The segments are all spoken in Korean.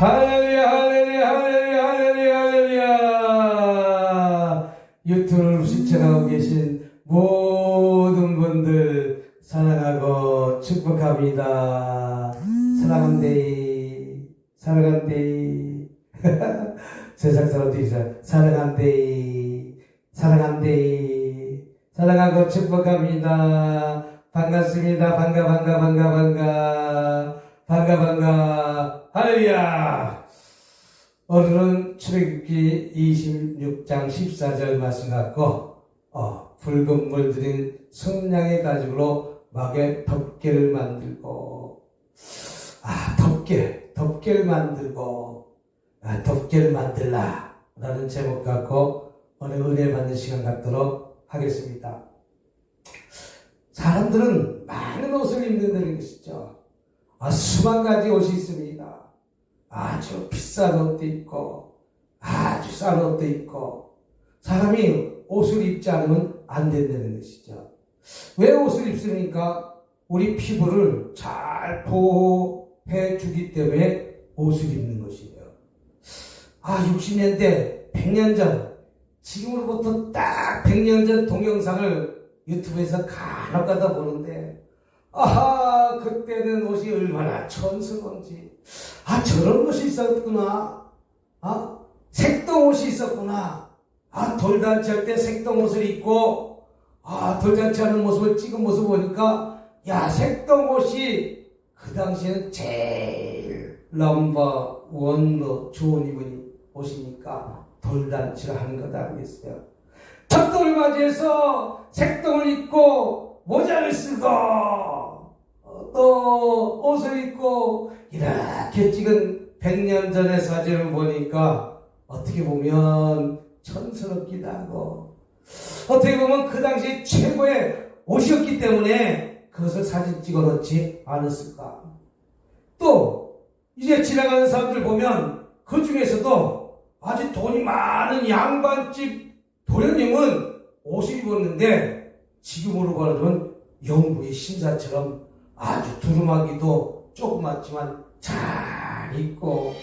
할렐루야 할렐루야 할렐루야 할렐루야 할렐루야. 유튜브를 시청하고 계신 모든 분들 사랑하고 축복합니다. 사랑한대 사랑한대 세상 사람들이 사- 사랑한대 사랑한대 사랑하고 축복합니다. 반갑습니다. 반가 반가 반가 반가. 반가 반가 할렐루야. 오늘은 출애굽기 26장 14절 말씀 갖고 어, 붉은 물 들인 성냥의 가죽으로 막에 덮개를 만들고 아 덮개 덮개를 만들고 아, 덮개를 만들라. 라는 제목 갖고 오늘 은혜 받는 시간 갖도록 하겠습니다. 사람들은 많은 옷을 입는다는 것이죠. 아, 수만 가지 옷이 있습니다 아주 비싼 옷도 있고 아주 싼 옷도 있고 사람이 옷을 입지 않으면 안 된다는 것이죠. 왜 옷을 입습니까? 우리 피부를 잘 보호해 주기 때문에 옷을 입는 것이에요. 아 60년대 100년 전 지금으로부터 딱 100년 전 동영상을 유튜브에서 간혹 가다 보는데 아하 그때는 옷이 얼마나 촌스러운지. 아 저런 옷이 있었구나. 아 색동 옷이 있었구나. 아 돌잔치 할 때 색동 옷을 입고 아 돌잔치 하는 모습을 찍은 모습 보니까 야 색동 옷이 그 당시에는 제일 넘버 원로 좋은 입은 옷이니까 돌잔치를 하는 거다 알겠어요. 첫돌을 맞이해서 색동을 입고 모자를 쓰고 어, 또 옷을 입고 이렇게 찍은 100년 전의 사진을 보니까 어떻게 보면 촌스럽기도 하고 어떻게 보면 그 당시 최고의 옷이었기 때문에 그것을 사진 찍어 놓지 않았을까. 또 이제 지나가는 사람들 보면 그 중에서도 아주 돈이 많은 양반집 도련님은 옷을 입었는데 지금으로 말하면 영국의 신사처럼 아주 두루마기도 조그맣지만 잘 입고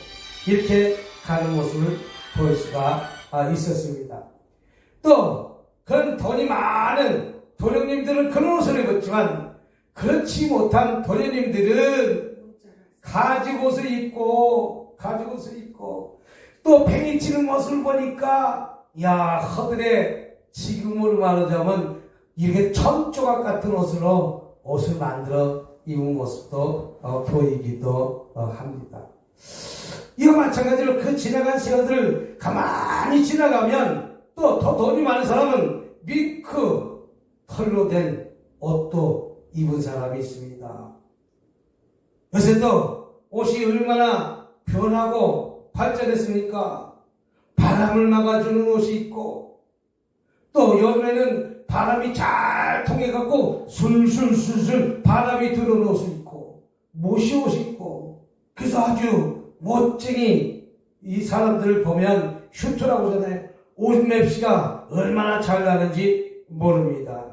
이렇게 가는 모습을 볼 수가 아, 있었습니다. 또 그런 돈이 많은 도련님들은 그런 옷을 입었지만 그렇지 못한 도련님들은 가죽 옷을 입고 가죽 옷을 입고 또 팽이 치는 모습을 보니까 야 허들에 지금으로 말하자면 이렇게 천조각 같은 옷으로 옷을 만들어 입은 모습도 어, 보이기도 어, 합니다. 이와 마찬가지로 그 지나간 시간들을 가만히 지나가면 또 더 돈이 많은 사람은 밀크 털로 된 옷도 입은 사람이 있습니다. 요새도 옷이 얼마나 변하고 발전했습니까? 바람을 막아주는 옷이 있고 또 여름에는 바람이 잘 통해갖고 술술술술 바람이 들어오는 옷을 입고 못이 옷이 있고 그래서 아주 멋쟁이 이 사람들을 보면 슈트라고 하잖아요. 옷 맵시가 얼마나 잘 나는지 모릅니다.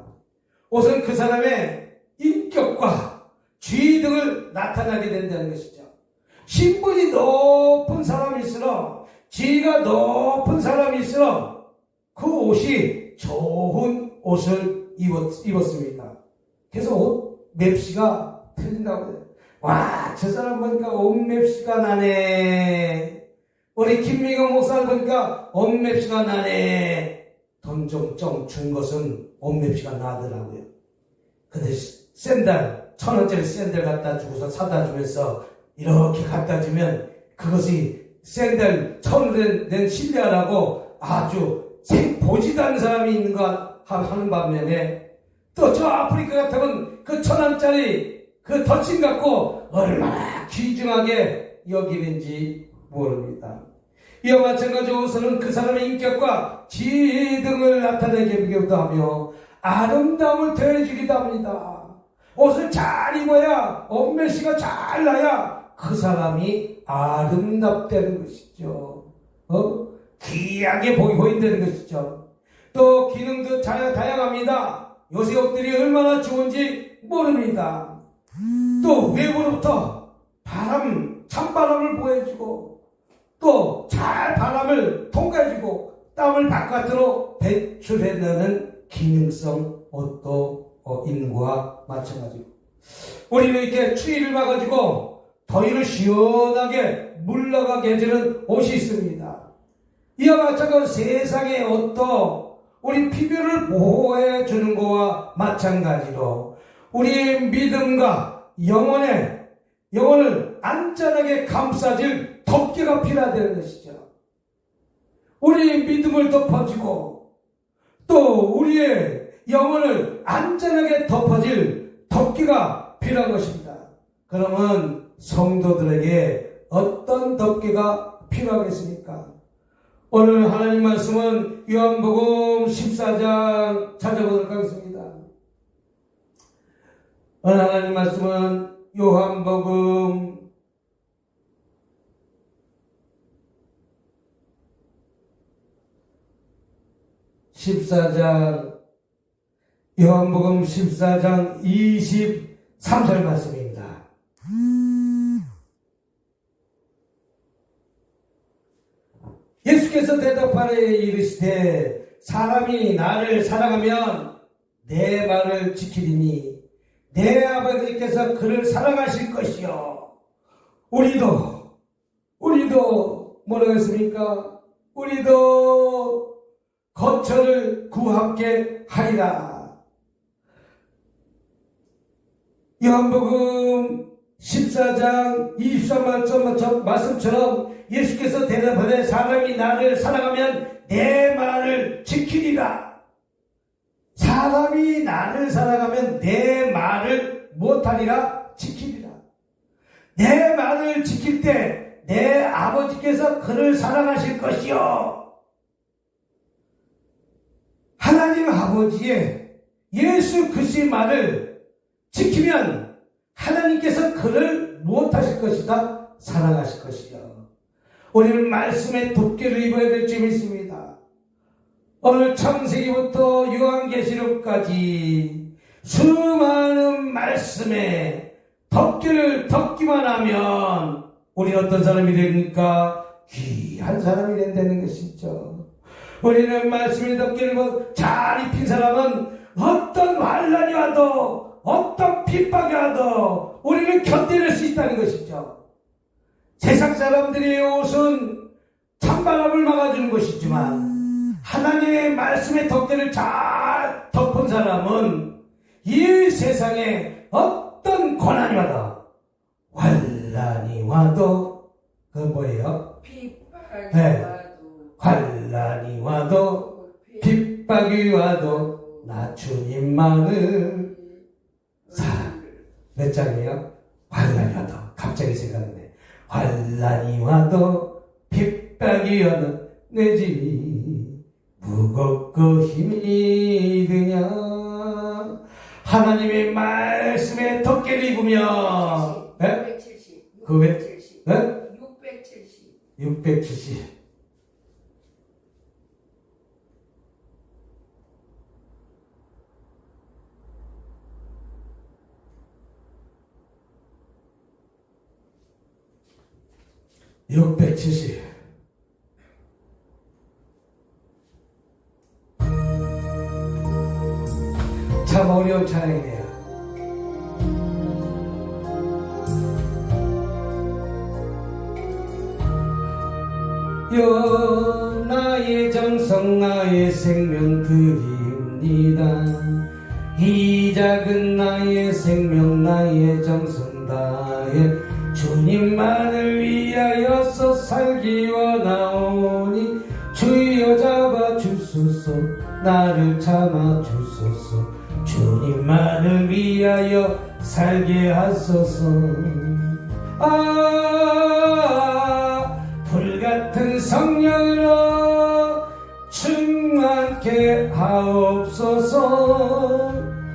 옷은 그 사람의 인격과 지위 등을 나타나게 된다는 것이죠. 신분이 높은 사람일수록 지위가 높은 사람일수록 그 옷이 좋은 옷을 입었, 입었습니다. 그래서 옷 맵시가 틀린다고 해요. 와, 저 사람 보니까 옷 맵시가 나네. 우리 김미경 목사를 보니까 옷 맵시가 나네. 돈 좀 좀 준 것은 옷 맵시가 나더라고요. 근데 샌들, 천 원짜리 샌들 갖다 주고서 사다 주면서 이렇게 갖다 주면 그것이 샌들 천원 된 신뢰하라고 아주 생 보지도 않는 사람이 있는 거 하- 하는 반면에 또 저 아프리카 같으면 그 천 원짜리 그 덧친 갖고 얼마나 귀중하게 여기는지 모릅니다. 이와 마찬가지로 옷은 그 사람의 인격과 지혜 등을 나타내기도 하며 아름다움을 더해주기도 합니다. 옷을 잘 입어야 옷매시가 잘 나야 그 사람이 아름답다는 것이죠. 어? 귀하게 보이 보인다는 것이죠. 또 기능도 자- 다양합니다. 요새 옷들이 얼마나 좋은지 모릅니다. 또 외부로부터 바람 찬바람을 보여주고 또 잘 바람을 통과해주고 땀을 바깥으로 배출해내는 기능성 옷도 어, 있는 거와 마찬가지고 우리는 이렇게 추위를 막아주고 더위를 시원하게 물러가게 해주는 옷이 있습니다. 이와 마찬가지로 세상의 옷도 우리 피부를 보호해 주는 것과 마찬가지로 우리의 믿음과 영혼의 영혼을 안전하게 감싸줄 덮개가 필요하다는 것이죠. 우리 믿음을 덮어주고 또 우리의 영혼을 안전하게 덮어줄 덮개가 필요한 것입니다. 그러면 성도들에게 어떤 덮개가 필요하겠습니까? 오늘 하나님 말씀은 요한복음 14장 찾아보도록 하겠습니다. 오늘 하나님 말씀은 요한복음 14장 요한복음 14장 23절 말씀입니다. 예수께서 대답하여 이르시되 사람이 나를 사랑하면 내 말을 지키리니 내 아버지께서 그를 사랑하실 것이요 우리도 우리도 뭐라고 했습니까? 우리도 거처를 구하게 하리라. 요한복음 14장 23절 말씀처럼 예수께서 대답하되 사람이 나를 사랑하면 내 말을 지키리라. 사람이 나를 사랑하면 내 말을 못하리라 지키리라. 내 말을 지킬 때 내 아버지께서 그를 사랑하실 것이요. 하나님 아버지의 예수 그리스도의 말을 지키면 하나님께서 그를 무엇하실 것이다? 사랑하실 것이요. 우리는 말씀의 덮개를 입어야 될 점이 있습니다. 오늘 창세기부터 요한계시록까지 수많은 말씀에 덮개를 덮기만 하면 우리 어떤 사람이 됩니까? 귀한 사람이 된다는 것이죠. 우리는 말씀의 덮개를 잘 입힌 사람은 어떤 환란이 와도 어떤 핍박이 와도 우리는 견뎌낼 수 있다는 것이죠. 세상 사람들의 옷은 찬바람을 막아주는 것이지만 하나님의 말씀의 덮개를 잘 덮은 사람은 이 세상에 어떤 고난이 와도 환란이 와도 그 뭐예요? 핍박이 네. 와도 환란이 와도 핍박이 와도 나 주님만을 사랑. 몇 장이에요? 환란이 와도 갑자기 생각나네. 환란이 와도 핍박이 와도 내 집이 무겁고 힘이 드냐 하나님의 말씀에 덮개를 입으며 네? 670그 왜- 670 네? 670 670 670 참 어려운 찬양이네요. 여 나의 정성 나의 생명 드립니다 이 작은 나의 생명 나의 정성 다해 주님만을 살기 원하오니 주여 잡아 주소서 나를 참아 주소서. 주님만을 위하여 살게 하소서. 아 불같은 성령으로 충만케 하옵소서.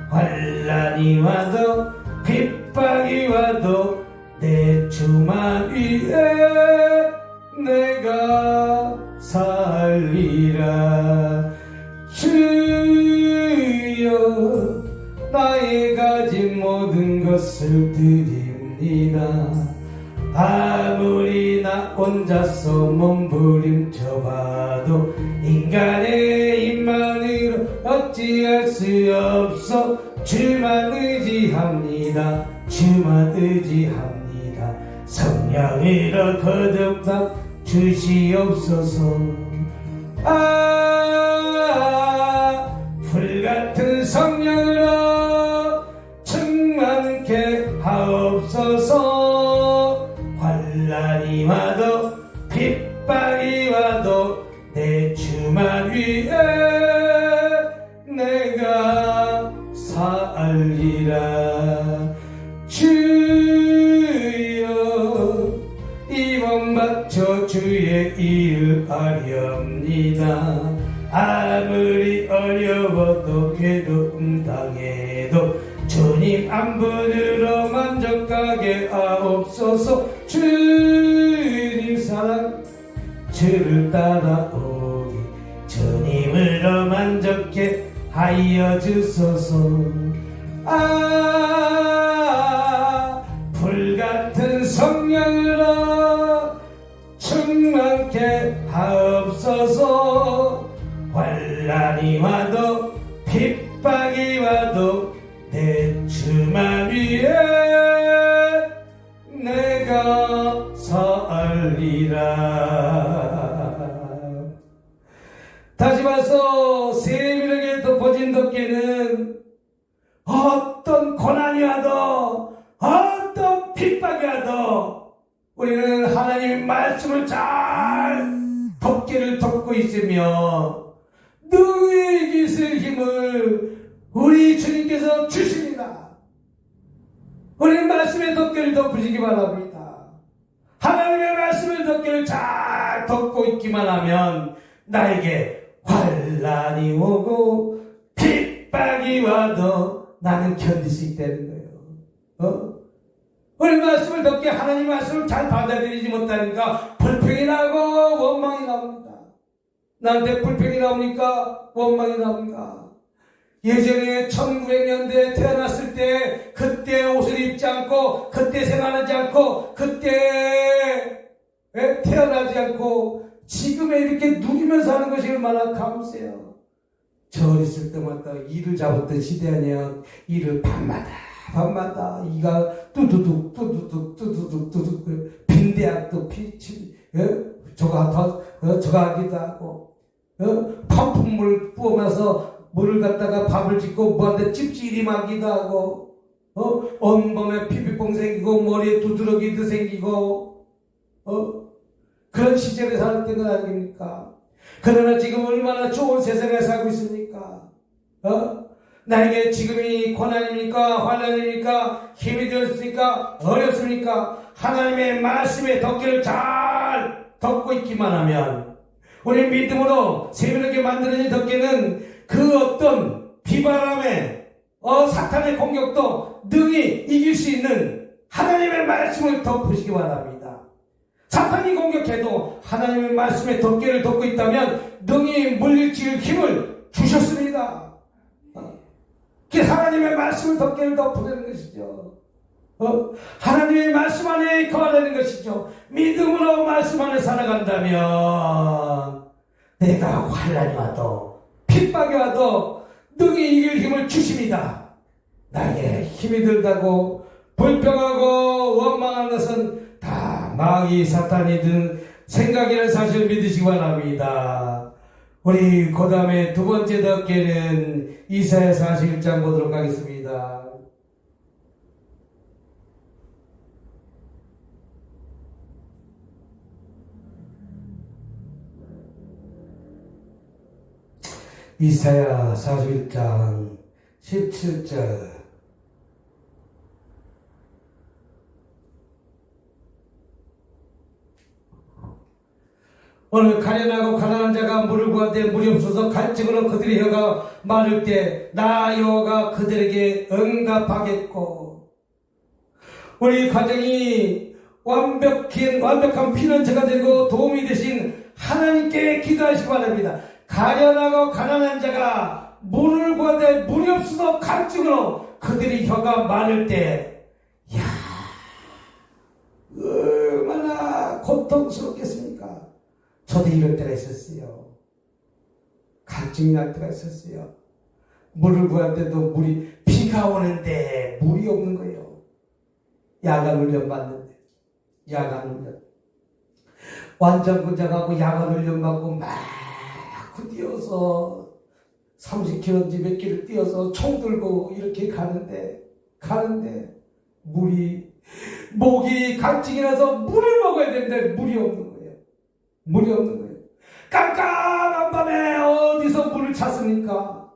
환란이 와도 핍박이 와도 내 주만 위에 내가 살리라. 주여 나의 가진 모든 것을 드립니다. 아무리 나 혼자서 몸부림쳐 봐도 인간의 입만으로 어찌할 수 없어 주만 의지합니다. 주만 의지합니다. 성령으로 거듭나 주시옵소서. 아 불같은 성령 하렵니다. 아무리 어려워도 괴로움 당해도 주님 안분으로 만족하게 하옵소서. 주님 사랑 주를 따라오기 주님으로 만족해 하여 주소서. 아 불같은 성령으로 충만케 하옵소서 환란이 와도 핍박이 와도 내 주만 위에 내가 살리라. 다시 말해서 세밀하게 덮어진 덮개는 어떤 고난이 와도 어떤 핍박이 와도 우리는 하나님의 말씀을 잘 덮개를 덮고 있으며 능히 이기실 힘을 우리 주님께서 주십니다. 우리 말씀의 덮개를 덮으시기 바랍니다. 하나님의 말씀을 덮개를 잘 덮고 있기만 하면 나에게 환란이 오고 핍박이 와도 나는 견딜 수 있다는 거예요. 어? 우리 말씀을 덮게 하나님 말씀을 잘 받아들이지 못하니까 불평이 나고 원망이 나옵니다. 나한테 불평이 나옵니까? 원망이 나옵니까? 예전에 1900년대에 태어났을 때 그때 옷을 입지 않고 그때 생활하지 않고 그때 에? 태어나지 않고 지금에 이렇게 누리면서 하는 것이 얼마나 감사해요. 저 어렸을 때마다 일을 잡았던 시대 아니야. 일을 밤마다 밤마다 이가 뚜두둑 뚜두둑 뚜두둑 뚜두둑 빈대약도 피치 예? 저가 더 어, 저가 하기도 하고 어? 펌프물 부으면서 물을 갖다가 밥을 짓고 뭐한테 찝찝이하기도 하고 어? 온몸에 피비뽕 생기고 머리에 두드러기도 생기고 어? 그런 시절에 살았던 건 아닙니까? 그러나 지금 얼마나 좋은 세상에 살고 있습니까? 어? 나에게 지금이 고난입니까? 환난입니까? 힘이 되었습니까? 어렵습니까? 하나님의 말씀의 덮개를 잘 덮고 있기만 하면 우리 믿음으로 세밀하게 만들어진 덮개는 그 어떤 비바람에 어, 사탄의 공격도 능히 이길 수 있는 하나님의 말씀을 덮으시기 바랍니다. 사탄이 공격해도 하나님의 말씀에 덮개를 덮고 있다면 능히 물리칠 힘을 주셨습니다. 어? 그 하나님의 말씀을 덮개를 덮으려는 것이죠. 어? 하나님의 말씀 안에 거하려는 것이죠. 믿음으로 말씀 안에 살아간다면 내가 환란이 와도 핍박이 와도 능히 이길 힘을 주십니다. 나에게 힘이 들다고 불평하고 원망한 것은 다 마귀 사탄이 든 생각이라는 사실을 믿으시기 바랍니다. 우리 그 다음에 두 번째 덮개는 이사야 41장 보도록 하겠습니다. 이사야 41장 17절 오늘 가련하고 가난한 자가 물을 구한데 물이 없어서 갈증으로 그들의 혀가 마를 때 나 여호가 그들에게 응답하겠고 우리 가정이 완벽한 완벽한 피난처가 되고 도움이 되신 하나님께 기도하시기 바랍니다. 가련하고 가난한 자가 물을 구한데 물이 없어서 갈증으로 그들의 혀가 마를 때 야, 얼마나 고통스럽겠습니까? 저도 이럴 때가 있었어요. 갈증이 날 때가 있었어요. 물을 구할 때도 물이 비가 오는데 물이 없는 거예요. 야간 훈련 받는데 야간 훈련 완전 군장하고 야간 훈련 받고 막 뛰어서 30km인지 몇 킬로 뛰어서 총 들고 이렇게 가는데 가는데 물이 목이 갈증이 나서 물을 먹어야 되는데 물이 없는. 물이 없는 거예요. 깜깜한 밤에 어디서 물을 찾습니까?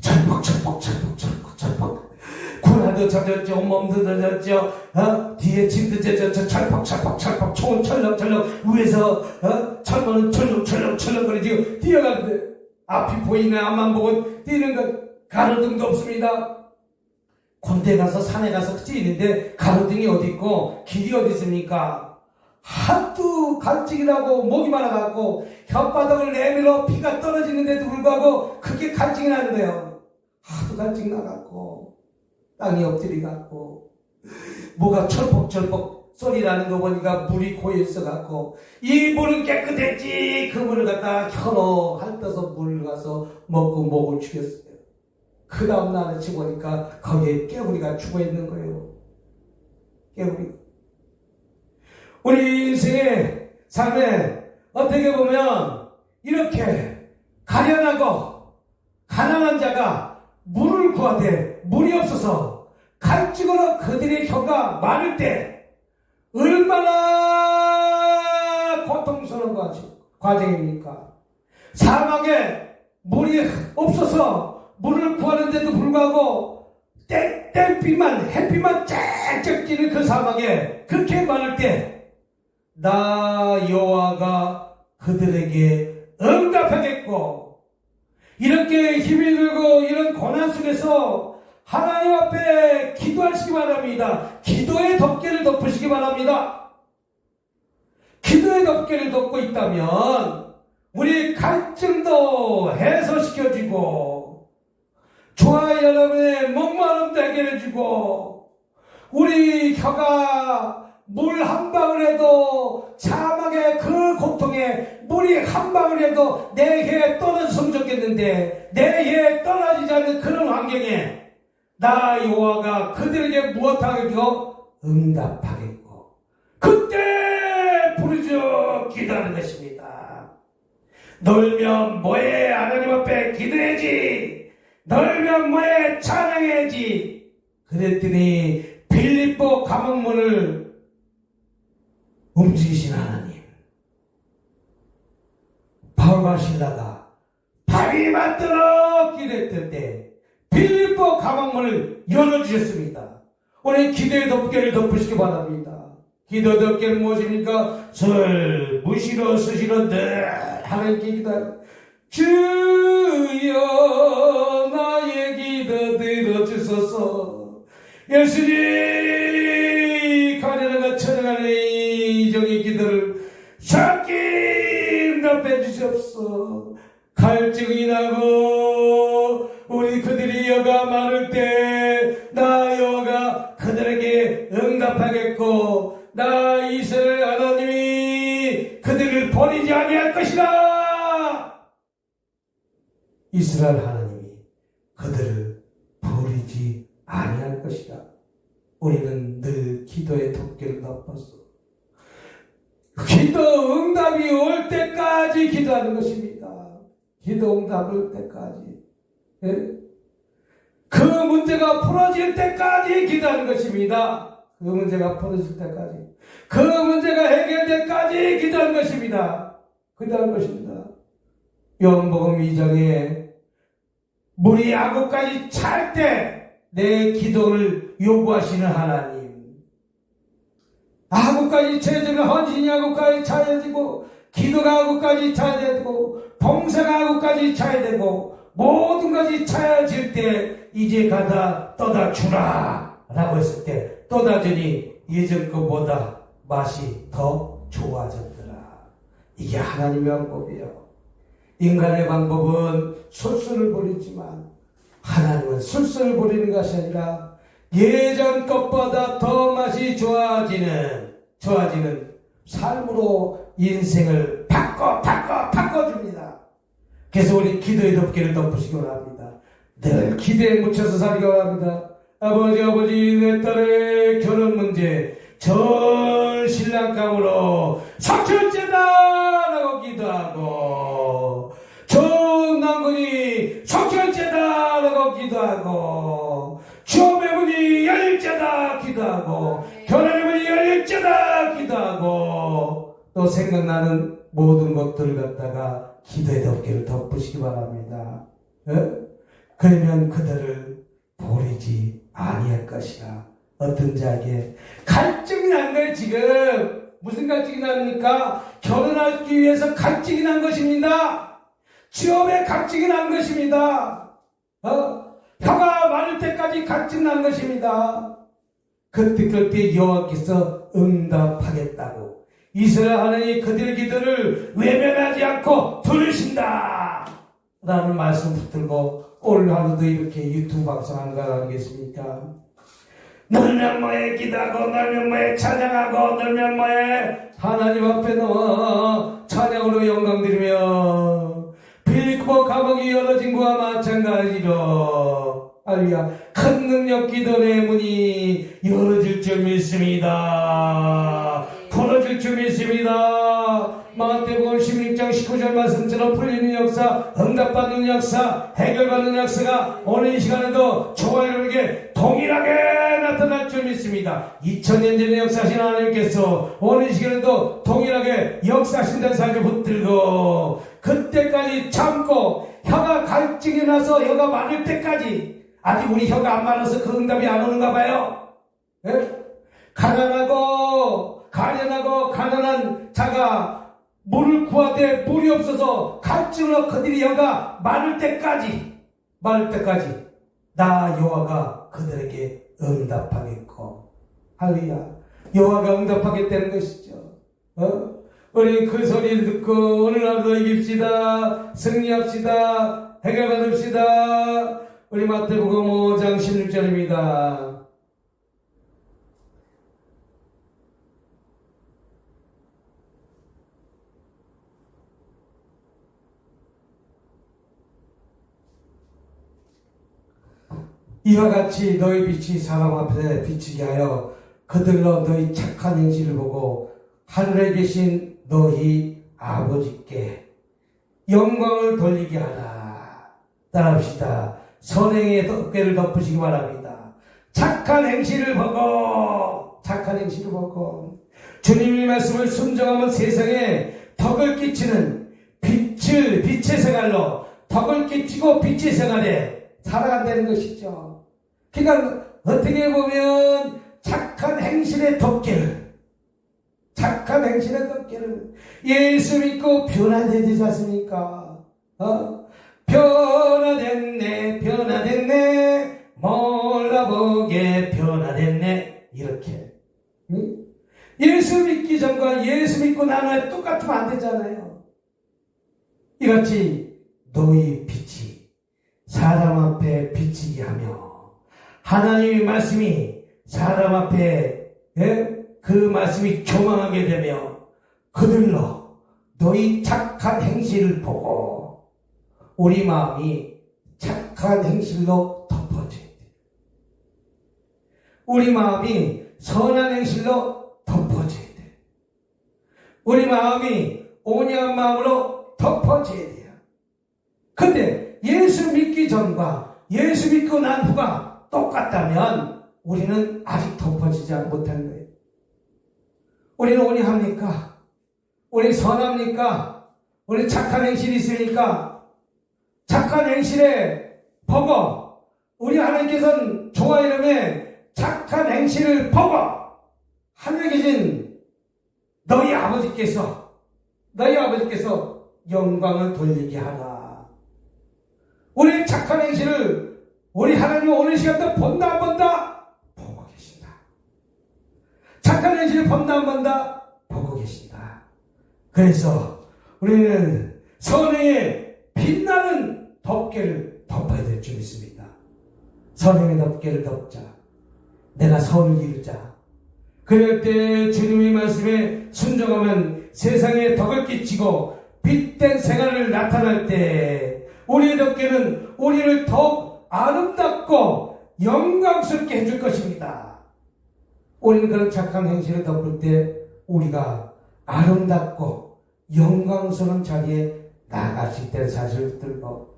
철퍽 철퍽 철퍽 철퍽 철퍽 군화도 젖었죠 몸도 젖었죠 어? 뒤에 짐도 젖었죠 철퍽 철퍽 철퍽 총은 철렁 철렁 위에서 어? 철문은 철렁 철렁 철렁거리지고 뛰어가는데 앞이 보이네 앞만 보고 뛰는 것 가로등도 없습니다 군대 가서 산에 가서 뛰는데 가로등이 어디 있고 길이 어디 있습니까 하도 갈증이라고 목이 말아갖고 혓바닥을 내밀어 피가 떨어지는데도 불구하고 그게 갈증이 나는 거예요. 하도 갈증이 나갖고 땅이 엎드리갖고 뭐가 철퍽철퍽 소리 나는 거 보니까 물이 고여 있어갖고 이 물은 깨끗했지 그 물을 갖다 켜로 핥아서 물을 가서 먹고 목을 죽였어요. 그 다음날 아침 보니까 거기에 깨구리가 죽어 있는 거예요. 깨구리. 우리 인생의 삶에 어떻게 보면 이렇게 가련하고 가난한 자가 물을 구하되 물이 없어서 갈증으로 그들의 혀가 마를 때 얼마나 고통스러운 과정- 과정입니까? 사막에 물이 없어서 물을 구하는데도 불구하고 땡, 땡빛만 햇빛만 쨍쨍 찌는 그 사막에 그렇게 많을 때 나 여호와가 그들에게 응답하겠고 이렇게 힘이 들고 이런 고난 속에서 하나님 앞에 기도하시기 바랍니다. 기도의 덮개를 덮으시기 바랍니다. 기도의 덮개를 덮고 있다면 우리 갈증도 해소시켜주고 좋아 여러분의 목마름도 해결해주고 우리 혀가 물 한 방울에도 사막의 그 고통에 물이 한 방울에도 내 혀에 떨어졌으면 좋겠는데 내 혀에 떨어지지 않는 그런 환경에 나 여호와가 그들에게 무엇하겠죠? 응답하겠고 그때 부르짖어 기도하는 것입니다. 놀면 뭐해 하나님 앞에 기도해야지 놀면 뭐해 찬양해야지 그랬더니 빌립보 감옥문을 움직이신 하나님. 바울과 신라가 밤이 맞도록 기도했던 때 빌립보 감옥문을 열어주셨습니다. 오늘 기도의 덮개를 덮으시기 바랍니다. 기도 덮개는 무엇입니까? 설 무시로 스시로 늘 하나님께 기도하는 주여 나의 기도 들어주소서. 예수님 갈증이 나고 우리 그들이 여가 많을 때 나 여가 그들에게 응답하겠고 나 이스라엘 하나님이 그들을 버리지 아니할 것이다 이스라엘 하나님이 그들을 버리지 아니할 것이다. 우리는 늘 기도의 덮개를 덮어서 기도 응답이 올 때까지 기도하는 것입니다. 기도 응답 올 때까지. 예? 그 문제가 풀어질 때까지 기도하는 것입니다. 그 문제가 풀어질 때까지. 그 문제가 해결될 때까지 기도하는 것입니다. 기도하는 것입니다. 요한복음 2장에 물이 아구까지 찰 때 내 기도를 요구하시는 하나님. 아구까지 채워지면 헌신이 아구까지 차야되고 기도가 아구까지 차야 되고 봉사가 아구까지 차야 되고 모든 것이 차야질 때 이제 가다 떠다 주라 라고 했을 때 떠다 주니 예전 것보다 맛이 더 좋아졌더라. 이게 하나님의 방법이에요. 인간의 방법은 술수를 부리지만 하나님은 술수를 부리는 것이 아니라 예전 것보다 더 맛이 좋아지는 좋아지는 삶으로 인생을 바꿔 바꿔 바꿔줍니다. 그래서 우리 기도의 덮개를 덮으시기 바랍니다. 늘 기대에 묻혀서 살기 바랍니다. 아버지 아버지 내 딸의 결혼 문제 전 신랑감으로 석철제다 라고 기도하고 좋은 남군이 석철제다 라고 기도하고 취업의 문이 열릴제다 기도하고 결혼의 문이 열릴제다 기도하고 또 생각나는 모든 것들을 갖다가 기도의 덮개를 덮으시기 바랍니다. 어? 그러면 그들을 버리지 아니할 것이라 어떤 자에게 갈증이 난 거예요 지금 무슨 갈증이 납니까 결혼하기 위해서 갈증이 난 것입니다 취업에 갈증이 난 것입니다 어? 혀가 마를 때까지 갈증 난 것입니다 그때 그때 여호와께서 응답하겠다고 이스라엘 하나님이 그들의 기도를 외면하지 않고 들으신다 라는 말씀 붙들고 오늘 하루도 이렇게 유튜브 방송하는 거 아니겠습니까? 놀면 뭐해 기도하고 놀면 뭐해 찬양하고 놀면 뭐해 하나님 앞에 나와 찬양으로 영광 드리며 빌고 감옥이 열어진 것과 마찬가지로 할렐루야 큰 능력 기도의 문이 열어질 줄 믿습니다 풀어질 줄 믿습니다. 마태복음 16장 19절 말씀처럼 풀리는 역사 응답받는 역사 해결받는 역사가 오늘 이 시간에도 저와 여러분에게 동일하게 나타날 줄 믿습니다. 2000년 전에 역사하신 하나님께서 오늘 이 시간에도 동일하게 역사하신다는 사실을 붙들고 그때까지 참고 혀가 갈증이 나서 혀가 마를 때까지 아직 우리 혀가 안 말라서 그 응답이 안 오는가 봐요. 예? 가난하고 가련하고 가난한 자가 물을 구하되 물이 없어서 갈증으로 그들이 혀가 마를 때까지 마를 때까지 나 여호와가 그들에게 응답하겠고. 할렐루야. 여호와가 응답하겠다는 것이죠. 어? 우리 그 소리를 듣고 오늘 하루도 이깁시다. 승리합시다. 해결받읍시다. 우리 마태복음 5장 16절입니다 이와 같이 너희 빛이 사람 앞에 비치게 하여 그들로 너희 착한 행실을 보고 하늘에 계신 너희 아버지께 영광을 돌리게 하라. 따라합시다. 선행의 덮개를 덮으시기 바랍니다. 착한 행실을 보고, 착한 행실을 보고, 주님의 말씀을 순종하면 세상에 덕을 끼치는 빛을, 빛의 생활로 덕을 끼치고 빛의 생활에 살아간다는 것이죠. 그러니까 어떻게 보면 착한 행실의 덮개를 착한 행실의 덮개를 예수 믿고 변화되지 않습니까? 어? 변화됐네 변화됐네 몰라보게 변화됐네 이렇게 응? 예수 믿기 전과 예수 믿고 나면 똑같으면 안 되잖아요 이같이 너희 빛이 사람 앞에 비치게 하며 하나님의 말씀이 사람 앞에 예? 그 말씀이 교망하게 되며 그들로 너희 착한 행실을 보고 우리 마음이 착한 행실로 덮어져야 돼. 우리 마음이 선한 행실로 덮어져야 돼. 우리 마음이 온유한 마음으로 덮어져야 돼요. 근데 예수 믿기 전과 예수 믿고 난 후가 똑같다면 우리는 아직 덮어지지 못한 거예요. 우리는 온유합니까? 우리 선합니까? 우리 착한 행실이 있으니까 착한 행실에 보고 우리 하나님께서는 좋아 이름에 착한 행실을 보고 하늘에 계신 너희 아버지께서 너희 아버지께서 영광을 돌리게 하라. 우리 착한 행실을 우리 하나님 오늘 시간도 본다 안 본다 보고 계신다. 착한 행실을 본다 안 본다 보고 계신다. 그래서 우리는 선행의 빛나는 덮개를 덮어야 될 줄 믿습니다. 선행의 덮개를 덮자. 내가 선을 이루자. 그럴 때 주님의 말씀에 순종하면 세상에 덕을 끼치고 빛된 생활을 나타날 때 우리의 덕계는 우리를 더욱 아름답고 영광스럽게 해줄 것입니다. 우리는 그런 착한 행실을 덮을 때 우리가 아름답고 영광스러운 자리에 나갈 수 있다는 사실을 붙들고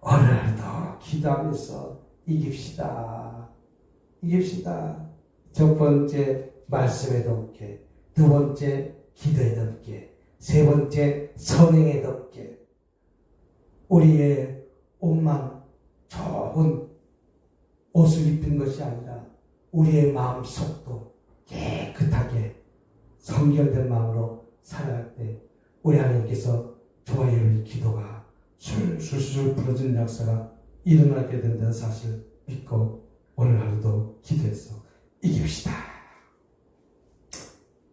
오늘도 기도하면서 이깁시다. 이깁시다. 첫 번째 말씀에 덮게, 두 번째 기도에 덮게, 세 번째 선행에 덮게. 우리의 옷만 좋은 옷을 입힌 것이 아니라 우리의 마음 속도 깨끗하게 성결된 마음으로 살아갈 때 우리 하나님께서 좋아요의 기도가 술술술 부러지는 역사가 일어나게 된다는 사실 믿고 오늘 하루도 기도해서. 이깁시다.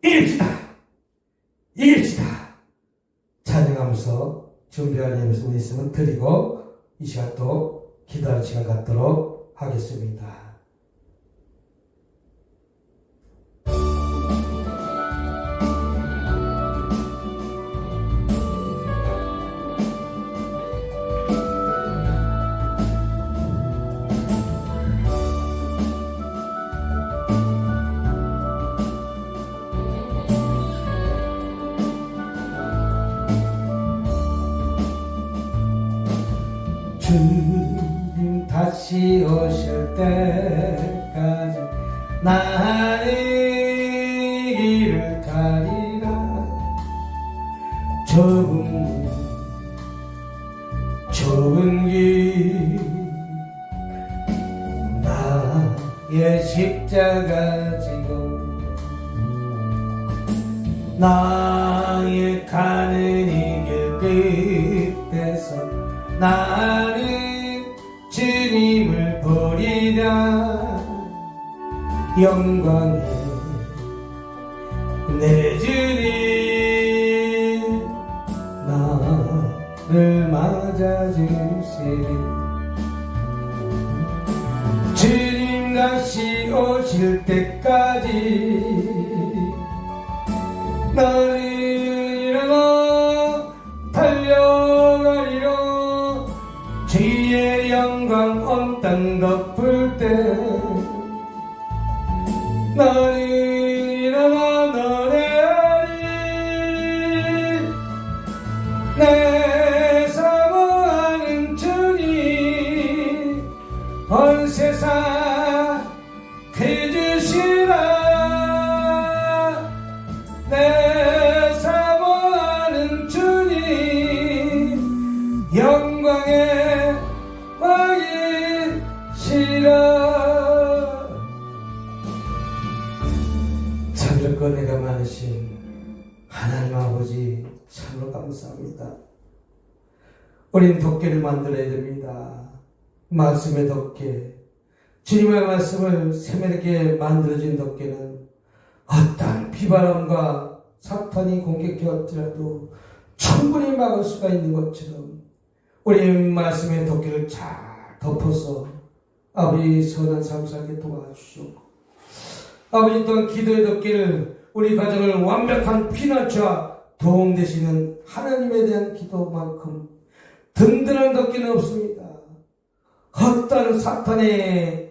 이깁시다. 찬양하면서 준비할 우리 있으면 드리고 이 시간 또 기도할 시간 갖도록 하겠습니다. 십자가 지고 나의 가는 이길 끝에서 나는 주님을 보리라 영광에 내 주님 나를 맞아주시리 오실 때까지 나는 일어나 달려가리라 주의 영광 온 땅 덮을 때 나는 일어나 노래하리 내 사모하는 주님 온 세상 해주시라. 내 사모하는 주님 영광의 왕이시라. 참좋고 내가 많으신 하나님 아버지 참으로 감사합니다. 우린 덮개를 만들어야 됩니다. 말씀의 덮개 주님의 말씀을 세밀하게 만들어진 덮개는 어떠한 비바람과 사탄이 공격해 왔더라도 충분히 막을 수가 있는 것처럼 우리 말씀의 덮개를 잘 덮어서 아버지 선한 삶 살게 도와주시옵고 아버지 또한 기도의 덮개를 우리 가정을 완벽한 피난처와 도움 되시는 하나님에 대한 기도만큼 든든한 덮개는 없습니다. 헛다른 사탄의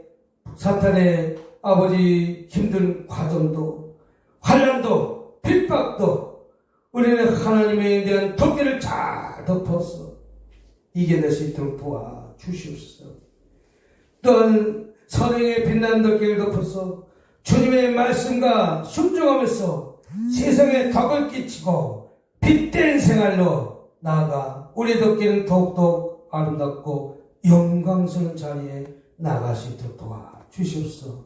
사탄의 아버지 힘든 과정도 환란도 핍박도 우리는 하나님에 대한 덮개를 잘 덮어서 이겨낼 수 있도록 도와 주시옵소서. 또한 선행의 빛난 덮개를 덮어서 주님의 말씀과 순종하면서 세상에 덕을 끼치고 빛된 생활로 나아가 우리 덮개는 더욱더 아름답고 영광스러운 자리에 나갈 수 있도록 도와 주시옵소서.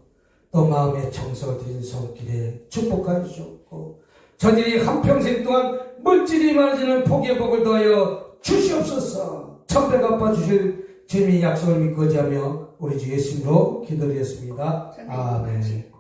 또 마음의 정성을 드린 손길에 축복하여 주셨고 저들이 한평생 동안 물질이 많아지는 복의 복을 더하여 주시옵소서. 천배 갚아 주실 주님의 약속을 믿고 자며 우리 주 예수님으로 기도드렸습니다. 아멘.